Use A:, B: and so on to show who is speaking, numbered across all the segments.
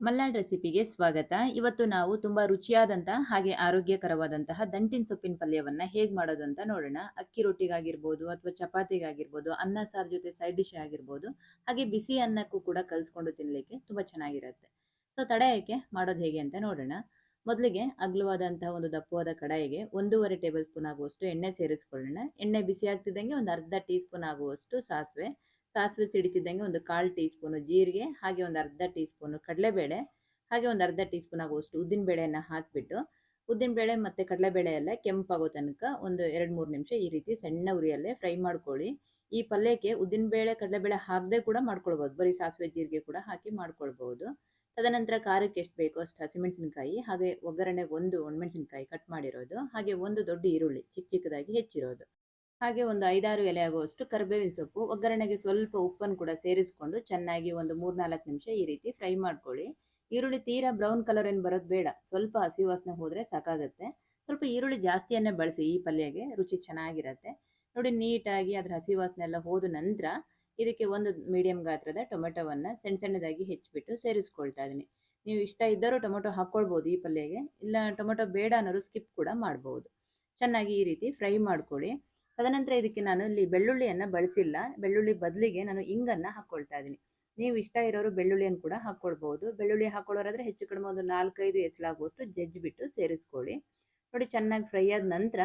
A: ಮಲ್ನಾಡ್ ರೆಸಿಪಿಗೆ ಸ್ವಾಗತ. ಇವತ್ತು ನಾವು ತುಂಬಾ ರುಚಿಯಾದಂತಹ ಹಾಗೆ ಆರೋಗ್ಯಕರವಾದಂತಹ ದಂಟಿನ ಸೊಪ್ಪಿನ ಪಲ್ಯವನ್ನ ಹೇಗೆ ಮಾಡೋದು ಅಂತ ನೋಡೋಣ. ಅಕ್ಕಿ ರೊಟ್ಟಿಗಾಗಿರ್ಬೋದು ಅಥವಾ ಚಪಾತಿಗಾಗಿರ್ಬೋದು, ಅನ್ನ, ಸಾರು ಜೊತೆ ಸೈಡ್ ಡಿಶ್ ಆಗಿರ್ಬೋದು, ಹಾಗೆ ಬಿಸಿ ಅನ್ನಕ್ಕೂ ಕೂಡ ಕಲ್ಸ್ಕೊಂಡು ತಿನ್ನಲಿಕ್ಕೆ ತುಂಬಾ ಚೆನ್ನಾಗಿರುತ್ತೆ. ಸೊ ತಡೆಯಕ್ಕೆ ಮಾಡೋದು ಹೇಗೆ ಅಂತ ನೋಡೋಣ. ಮೊದಲಿಗೆ ಅಗ್ಲವಾದಂತಹ ಒಂದು ದಪ್ಪವಾದ ಕಡಾಯಿಗೆ ಒಂದೂವರೆ ಟೇಬಲ್ ಸ್ಪೂನ್ ಆಗುವಷ್ಟು ಎಣ್ಣೆ ಸೇರಿಸ್ಕೊಳ್ಳೋಣ. ಎಣ್ಣೆ ಬಿಸಿ ಆಗ್ತಿದ್ದಂಗೆ ಒಂದು ಅರ್ಧ ಟೀ ಸ್ಪೂನ್ ಆಗುವಷ್ಟು ಸಾಸಿವೆ ಸಾಸಿವೆ ಸಿಡಿತಿದ್ದಂಗೆ ಒಂದು ಕಾಲು ಟೀ ಸ್ಪೂನು ಜೀರಿಗೆ, ಹಾಗೆ ಒಂದು ಅರ್ಧ ಟೀ ಸ್ಪೂನು ಕಡಲೆಬೇಳೆ, ಹಾಗೆ ಒಂದು ಅರ್ಧ ಟೀ ಸ್ಪೂನ್ ಆಗುವಷ್ಟು ಉದ್ದಿನಬೇಳೆಯನ್ನು ಹಾಕಿಬಿಟ್ಟು ಉದ್ದಿನಬೇಳೆ ಮತ್ತು ಕಡಲೆಬೇಳೆ ಎಲ್ಲ ಕೆಂಪಾಗೋ ತನಕ ಒಂದು ಎರಡು ಮೂರು ನಿಮಿಷ ಈ ರೀತಿ ಸಣ್ಣ ಉರಿಯಲ್ಲೇ ಫ್ರೈ ಮಾಡ್ಕೊಳ್ಳಿ. ಈ ಪಲ್ಯಕ್ಕೆ ಉದ್ದಿನಬೇಳೆ ಕಡಲೆಬೇಳೆ ಹಾಕದೆ ಕೂಡ ಮಾಡ್ಕೊಳ್ಬೋದು. ಬರೀ ಸಾಸಿವೆ, ಜೀರಿಗೆ ಕೂಡ ಹಾಕಿ ಮಾಡ್ಕೊಳ್ಬೋದು. ತದನಂತರ ಖಾರಕ್ಕೆ ಎಷ್ಟು ಬೇಕೋ ಅಷ್ಟು ಹಸಿಮೆಣಸಿನಕಾಯಿ, ಹಾಗೆ ಒಗ್ಗರಣೆಗೆ ಒಂದು ಒಣಮೆಣಸಿನಕಾಯಿ ಕಟ್ ಮಾಡಿರೋದು, ಹಾಗೆ ಒಂದು ದೊಡ್ಡ ಈರುಳ್ಳಿ ಚಿಕ್ಕ ಚಿಕ್ಕದಾಗಿ ಹೆಚ್ಚಿರೋದು. ಹಾಗೆ ಒಂದು ಐದಾರು ಎಲೆ ಆಗುವಷ್ಟು ಕರಿಬೇವಿನ ಸೊಪ್ಪು, ಒಗ್ಗರಣೆಗೆ ಸ್ವಲ್ಪ ಉಪ್ಪನ್ನು ಕೂಡ ಸೇರಿಸ್ಕೊಂಡು ಚೆನ್ನಾಗಿ ಒಂದು ಮೂರ್ನಾಲ್ಕು ನಿಮಿಷ ಈ ರೀತಿ ಫ್ರೈ ಮಾಡ್ಕೊಳ್ಳಿ. ಈರುಳ್ಳಿ ತೀರಾ ಬ್ರೌನ್ ಕಲರ್ ಏನು ಬರೋದು ಬೇಡ, ಸ್ವಲ್ಪ ಹಸಿ ವಾಸನೆ ಹೋದರೆ ಸಾಕಾಗುತ್ತೆ. ಸ್ವಲ್ಪ ಈರುಳ್ಳಿ ಜಾಸ್ತಿಯನ್ನೇ ಬಳಸಿ ಈ ಪಲ್ಯಗೆ, ರುಚಿ ಚೆನ್ನಾಗಿರುತ್ತೆ. ನೋಡಿ, ನೀಟಾಗಿ ಅದರ ಹಸಿ ವಾಸನೆ ಎಲ್ಲ ಹೋದ ನಂತರ ಇದಕ್ಕೆ ಒಂದು ಮೀಡಿಯಂ ಗಾತ್ರದ ಟೊಮೆಟೊವನ್ನು ಸಣ್ಣ ಸಣ್ಣದಾಗಿ ಹೆಚ್ಚಿಬಿಟ್ಟು ಸೇರಿಸ್ಕೊಳ್ತಾ ಇದ್ದೀನಿ. ನೀವು ಇಷ್ಟ ಇದ್ದರೂ ಟೊಮೆಟೊ ಹಾಕ್ಕೊಳ್ಬೋದು ಈ ಪಲ್ಯಗೆ, ಇಲ್ಲ ಟೊಮೆಟೊ ಬೇಡ ಅನ್ನೋರು ಸ್ಕಿಪ್ ಕೂಡ ಮಾಡ್ಬೋದು. ಚೆನ್ನಾಗಿ ಈ ರೀತಿ ಫ್ರೈ ಮಾಡ್ಕೊಳ್ಳಿ. ತದನಂತರ ಇದಕ್ಕೆ ನಾನು ಇಲ್ಲಿ ಬೆಳ್ಳುಳ್ಳಿಯನ್ನು ಬಳಸಿಲ್ಲ. ಬೆಳ್ಳುಳ್ಳಿ ಬದಲಿಗೆ ನಾನು ಇಂಗನ್ನು ಹಾಕ್ಕೊಳ್ತಾ ಇದ್ದೀನಿ. ನೀವು ಇಷ್ಟ ಇರೋರು ಬೆಳ್ಳುಳ್ಳಿಯನ್ನು ಕೂಡ ಹಾಕ್ಕೊಳ್ಬೋದು ಬೆಳ್ಳುಳ್ಳಿ ಹಾಕ್ಕೊಳ್ಳೋರಾದ್ರೆ ಹೆಚ್ಚು ಕಡಿಮೆ ಒಂದು ನಾಲ್ಕೈದು ಎಸಳಾಗುವಷ್ಟು ಜಜ್ಜಿಬಿಟ್ಟು ಸೇರಿಸ್ಕೊಳ್ಳಿ. ನೋಡಿ ಚೆನ್ನಾಗಿ ಫ್ರೈ ಆದ ನಂತರ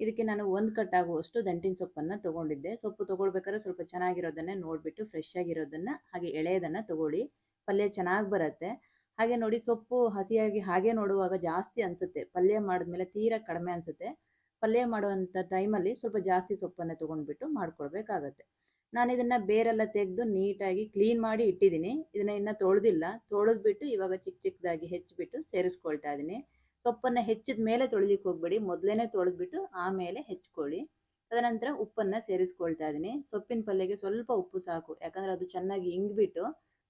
A: ಇದಕ್ಕೆ ನಾನು ಒಂದು ಕಟ್ ಆಗುವಷ್ಟು ದಂಟಿನ ಸೊಪ್ಪನ್ನು ತೊಗೊಂಡಿದ್ದೆ. ಸೊಪ್ಪು ತೊಗೊಳ್ಬೇಕಾದ್ರೆ ಸ್ವಲ್ಪ ಚೆನ್ನಾಗಿರೋದನ್ನೇ ನೋಡಿಬಿಟ್ಟು ಫ್ರೆಶ್ ಆಗಿರೋದನ್ನು ಹಾಗೆ ಎಳೆಯೋದನ್ನು ತೊಗೊಳ್ಳಿ. ಪಲ್ಯ ಚೆನ್ನಾಗಿ ಬರುತ್ತೆ. ಹಾಗೆ ನೋಡಿ ಸೊಪ್ಪು ಹಸಿಯಾಗಿ ಹಾಗೆ ನೋಡುವಾಗ ಜಾಸ್ತಿ ಅನಿಸುತ್ತೆ. ಪಲ್ಯ ಮಾಡಿದ್ಮೇಲೆ ತೀರಾ ಕಡಿಮೆ ಅನಿಸುತ್ತೆ. ಪಲ್ಯ ಮಾಡುವಂಥ ಟೈಮಲ್ಲಿ ಸ್ವಲ್ಪ ಜಾಸ್ತಿ ಸೊಪ್ಪನ್ನು ತೊಗೊಂಡ್ಬಿಟ್ಟು ಮಾಡ್ಕೊಳ್ಬೇಕಾಗತ್ತೆ. ನಾನು ಇದನ್ನು ಬೇರೆಲ್ಲ ತೆಗೆದು ನೀಟಾಗಿ ಕ್ಲೀನ್ ಮಾಡಿ ಇಟ್ಟಿದ್ದೀನಿ. ಇದನ್ನು ಇನ್ನೂ ತೊಳೆದಿಲ್ಲ. ತೊಳೆದ್ಬಿಟ್ಟು ಇವಾಗ ಚಿಕ್ಕ ಚಿಕ್ಕದಾಗಿ ಹೆಚ್ಚಿಬಿಟ್ಟು ಸೇರಿಸ್ಕೊಳ್ತಾ ಇದ್ದೀನಿ. ಸೊಪ್ಪನ್ನು ಹೆಚ್ಚಿದ ಮೇಲೆ ತೊಳಿಲಿಕ್ಕೆ ಹೋಗ್ಬೇಡಿ. ಮೊದಲೇ ತೊಳೆದ್ಬಿಟ್ಟು ಆಮೇಲೆ ಹೆಚ್ಕೊಳ್ಳಿ. ತದನಂತರ ಉಪ್ಪನ್ನು ಸೇರಿಸ್ಕೊಳ್ತಾ ಇದ್ದೀನಿ. ಸೊಪ್ಪಿನ ಪಲ್ಯಗೆ ಸ್ವಲ್ಪ ಉಪ್ಪು ಸಾಕು. ಯಾಕಂದರೆ ಅದು ಚೆನ್ನಾಗಿ ಇಂಗ್ಬಿಟ್ಟು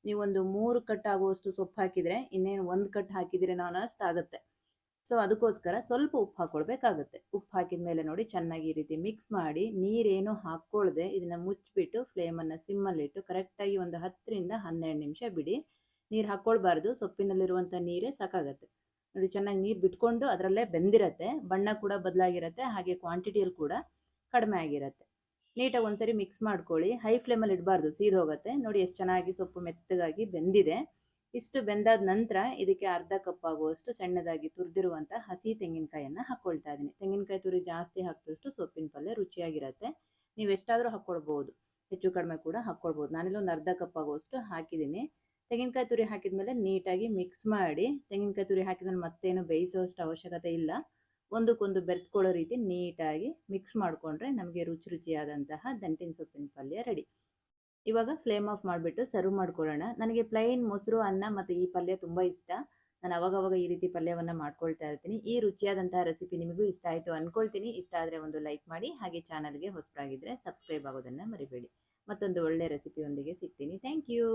A: ನೀವೊಂದು ಮೂರು ಕಟ್ ಆಗುವಷ್ಟು ಸೊಪ್ಪು ಹಾಕಿದರೆ ಇನ್ನೇನು ಒಂದು ಕಟ್ ಹಾಕಿದರೆ ನಾನು ಅಷ್ಟು ಆಗುತ್ತೆ. ಸೊ ಅದಕ್ಕೋಸ್ಕರ ಸ್ವಲ್ಪ ಉಪ್ಪು ಹಾಕ್ಕೊಳ್ಬೇಕಾಗುತ್ತೆ ಉಪ್ಪು ಹಾಕಿದ ಮೇಲೆ ನೋಡಿ ಚೆನ್ನಾಗಿ ಈ ರೀತಿ ಮಿಕ್ಸ್ ಮಾಡಿ ನೀರೇನು ಹಾಕ್ಕೊಳ್ದೆ ಇದನ್ನು ಮುಚ್ಚಿಬಿಟ್ಟು ಫ್ಲೇಮನ್ನು ಸಿಮ್ಮಲ್ಲಿಟ್ಟು ಕರೆಕ್ಟಾಗಿ ಒಂದು ಹತ್ತರಿಂದ ಹನ್ನೆರಡು ನಿಮಿಷ ಬಿಡಿ. ನೀರು ಹಾಕ್ಕೊಳ್ಬಾರ್ದು ಸೊಪ್ಪಿನಲ್ಲಿರುವಂಥ ನೀರೇ ಸಾಕಾಗತ್ತೆ. ನೋಡಿ ಚೆನ್ನಾಗಿ ನೀರು ಬಿಟ್ಕೊಂಡು ಅದರಲ್ಲೇ ಬೆಂದಿರತ್ತೆ, ಬಣ್ಣ ಕೂಡ ಬದಲಾಗಿರತ್ತೆ, ಹಾಗೆ ಕ್ವಾಂಟಿಟಿಯಲ್ಲಿ ಕೂಡ ಕಡಿಮೆ ಆಗಿರತ್ತೆ. ನೀಟಾಗಿ ಒಂದ್ಸರಿ ಮಿಕ್ಸ್ ಮಾಡ್ಕೊಳ್ಳಿ. ಹೈ ಫ್ಲೇಮಲ್ಲಿ ಇಡಬಾರ್ದು ಸೀದೋಗುತ್ತೆ ನೋಡಿ ಎಷ್ಟು ಚೆನ್ನಾಗಿ ಸೊಪ್ಪು ಮೆತ್ತಗಾಗಿ ಬೆಂದಿದೆ. ಇಷ್ಟು ಬೆಂದಾದ ನಂತರ ಇದಕ್ಕೆ ಅರ್ಧ ಕಪ್ ಆಗುವಷ್ಟು ಸಣ್ಣದಾಗಿ ತುರಿದಿರುವಂಥ ಹಸಿ ತೆಂಗಿನಕಾಯನ್ನು ಹಾಕೊಳ್ತಾ ಇದ್ದೀನಿ. ತೆಂಗಿನಕಾಯಿ ತುರಿ ಜಾಸ್ತಿ ಹಾಕಿದಷ್ಟು ಸೊಪ್ಪಿನ ಪಲ್ಯ ರುಚಿಯಾಗಿರುತ್ತೆ. ನೀವು ಎಷ್ಟಾದರೂ ಹಾಕ್ಕೊಳ್ಬೋದು ಹೆಚ್ಚು ಕಡಿಮೆ ಕೂಡ ಹಾಕ್ಕೊಳ್ಬೋದು ನಾನಿಲ್ಲಿ ಒಂದು ಅರ್ಧ ಕಪ್ ಆಗುವಷ್ಟು ಹಾಕಿದ್ದೀನಿ. ತೆಂಗಿನಕಾಯಿ ತುರಿ ಹಾಕಿದ್ಮೇಲೆ ನೀಟಾಗಿ ಮಿಕ್ಸ್ ಮಾಡಿ, ತೆಂಗಿನಕಾಯಿ ತುರಿ ಹಾಕಿದ್ಮೇಲೆ ಮತ್ತೇನು ಬೇಯಿಸುವಷ್ಟು ಅವಶ್ಯಕತೆ ಇಲ್ಲ. ಒಂದಕ್ಕೊಂದು ಬೆರೆತ್ಕೊಳ್ಳೋ ರೀತಿ ನೀಟಾಗಿ ಮಿಕ್ಸ್ ಮಾಡಿಕೊಂಡ್ರೆ ನಮಗೆ ರುಚಿ ರುಚಿಯಾದಂತಹ ದಂಟಿನ ಸೊಪ್ಪಿನ ಪಲ್ಯ ರೆಡಿ. ಇವಾಗ ಫ್ಲೇಮ್ ಆಫ್ ಮಾಡಿಬಿಟ್ಟು ಸರ್ವ್ ಮಾಡ್ಕೊಳ್ಳೋಣ. ನನಗೆ ಪ್ಲೈನ್ ಮೊಸರು, ಅನ್ನ ಮತ್ತು ಈ ಪಲ್ಯ ತುಂಬ ಇಷ್ಟ. ನಾನು ಅವಾಗವಾಗ ಈ ರೀತಿ ಪಲ್ಯವನ್ನು ಮಾಡ್ಕೊಳ್ತಾ ಇರ್ತೀನಿ. ಈ ರುಚಿಯಾದಂತಹ ರೆಸಿಪಿ ನಿಮಗೂ ಇಷ್ಟ ಆಯಿತು ಅಂದ್ಕೊಳ್ತೀನಿ ಇಷ್ಟ ಆದರೆ ಒಂದು ಲೈಕ್ ಮಾಡಿ, ಹಾಗೆ ಚಾನಲ್ಗೆ ಹೊಸಬರಾಗಿದ್ದರೆ ಸಬ್ಸ್ಕ್ರೈಬ್ ಆಗೋದನ್ನು ಮರಿಬೇಡಿ. ಮತ್ತೊಂದು ಒಳ್ಳೆ ರೆಸಿಪಿಯೊಂದಿಗೆ ಸಿಗ್ತೀನಿ. Thank you